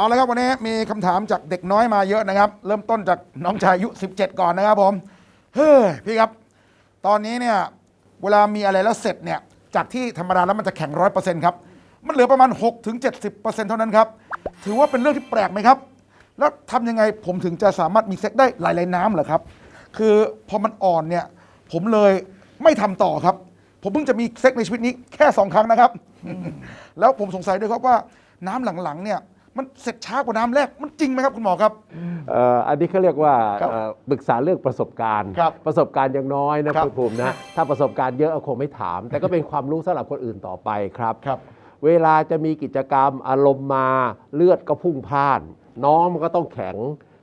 เอาละครับวันนี้มีคำถามจากเด็กน้อยมาเยอะนะครับ เริ่มต้นจากน้องชายอายุ 17 ก่อนนะครับผมเฮ้ยพี่ครับ ตอนนี้เนี่ยเวลามีอะไรแล้วเสร็จเนี่ยจากที่ธรรมดาแล้วมันจะแข็งร้อยเปอร์เซ็นต์ครับ มันเหลือประมาณ6ถึง70เปอร์เซ็นต์เท่านั้นครับ ถือว่าเป็นเรื่องที่แปลกไหมครับ แล้วทำยังไงผมถึงจะสามารถมีเซ็กได้หลาย ๆ น้ำเหรอครับ คือพอมันอ่อนเนี่ยผมเลยไม่ทำต่อครับ ผมเพิ่งจะมีเซ็กในชีวิตนี้แค่สองครั้งนะครับ แล้วผมสงสัยด้วยครับว่าน้ำหลัง ๆ เนี่ย มันเสร็จช้ากว่าน้ำแรกมันจริงไหมครับคุณหมอครับ เอ่ออันนี้เขาเรียกว่าครับเอ่อปรึกษาเรื่องประสบการณ์ ครับประสบการณ์ยังน้อยนะครับ คุณภูมินะถ้าประสบการณ์เยอะก็คงไม่ถาม แต่ก็เป็นความรู้สำหรับคนอื่นต่อไปครับ ครับ เวลาจะมีกิจกรรมอารมณ์มาเลือดก็พุ่งพล่าน น้องมันก็ต้องแข็ง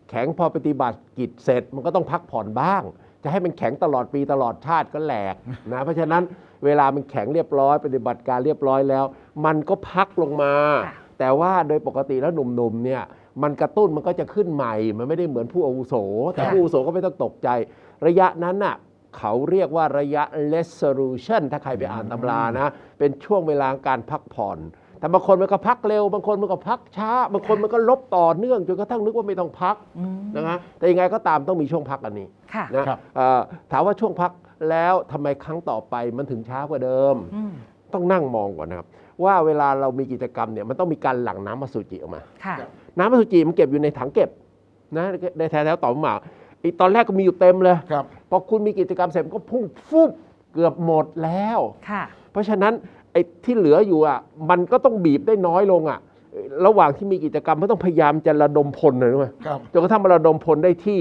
แข็งพอปฏิบัติกิจเสร็จมันก็ต้องพักผ่อนบ้าง จะให้มันแข็งตลอดปีตลอดชาติก็แหลกนะเพราะฉะนั้นเวลามันแข็งเรียบร้อย ปฏิบัติการเรียบร้อยแล้ว มันก็พักลงมา ค่ะ แต่ว่าโดยปกติแล้วหนุ่มๆเนี่ยมันกระตุ้นมันก็จะขึ้นใหม่ มันไม่ได้เหมือนผู้อาวุโส แต่ค่ะผู้อาวุโสก็ไม่ต้องตกใจ ระยะนั้นน่ะเขาเรียกว่าระยะ resolution ถ้าใครไปอ่านตำรานะ เป็นช่วงเวลาการพักผ่อน แต่บางคนมันก็พักเร็ว บางคนมันก็พักช้า บางคนมันก็ลบต่อเนื่องจนกระทั่งนึกว่าไม่ต้องพักนะฮะแต่ยังไงก็ตามต้องมีช่วงพักอันนี้ค่ะนะครับเอ่อถามว่าช่วงพักแล้วทำไมครั้งต่อไปมันถึงช้ากว่าเดิมอืม ต้องนั่งมองก่อนนะครับ ว่าเวลาเรามีกิจกรรมเนี่ยมันต้องมีการหลั่งน้ำมาสุจิออกมา ค่ะ น้ำมาสุจิมันเก็บอยู่ในถังเก็บนะในแถวๆต่อมหมากไอีตอนแรกก็มีอยู่เต็มเลยครับ พอคุณมีกิจกรรมเสร็จมันก็พุ่งฟุบเกือบหมดแล้ว ค่ะ เพราะฉะนั้นไอ้ที่เหลืออยู่อะมันก็ต้องบีบได้น้อยลงอะเอ่อระหว่างที่มีกิจกรรมก็ต้องพยายามจะระดมพลนะรู้ไหมครับจนกระทั่งมันระดมพลได้ที่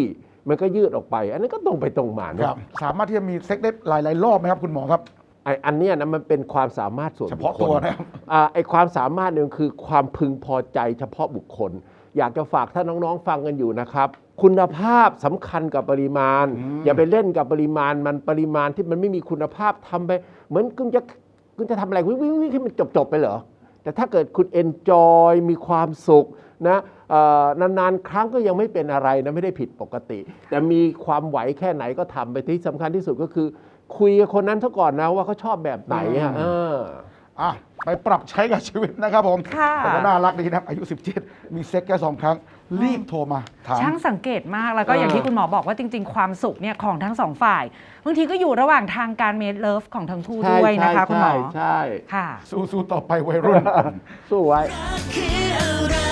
มันก็ยืดออกไป อันนี้นก็ตรงไปตรงมานะ ครับ สามารถที่จะมีเซ็กได้หลาย ๆ รอบไหมครับคุณหมอครับ ไอ้อันเนี้ยนะมันเป็นความสามารถส่วนเฉบุพาะคคตัวลนะครับ อ่าไอความสามารถหนึ่งคือความพึงพอใจเฉพาะบุคคล อยากจะฝากถ้าน้องๆฟังกันอยู่นะครับ คุณภาพสำคัญกับปริมาณ อืม อย่าไปเล่นกับปริมาณมันปริมาณที่มันไม่มีคุณภาพทำไป เหมือนคุณจะคุณจะทำอะไรวิ่งวิ่งวิ่งให้มันจบจบๆไปเหรอ แต่ถ้าเกิดคุณเอนจอยมีความสุขนะเอ่อนานๆ ครั้งก็ยังไม่เป็นอะไรนะไม่ได้ผิดปกติ แต่มีความไหวแค่ไหนก็ทำไปที่สำคัญที่สุดก็คือ คุยกับคนนั้นซะก่อนนะว่าเขาชอบแบบไหนอะเออ อะไปปรับใช้กับชีวิตนะครับผมค่ะ แต่ก็น่ารักดีนะครับอายุ 17 มีเซ็กแค่สองครั้ง รีบโทรมาถาม ช่างสังเกตมากแล้วก็เออออย่างที่คุณหมอบอกว่าจริง ๆ ความสุขเนี่ยของทั้งสองฝ่ายบางทีก็อยู่ระหว่างทางการเมดเลิฟของทั้งคู่ด้วยนะคะ คุณหมอใช่ใช่ค่ะ สู้ๆต่อไปวัยรุ่น สู้ไว้ รักคืออะไร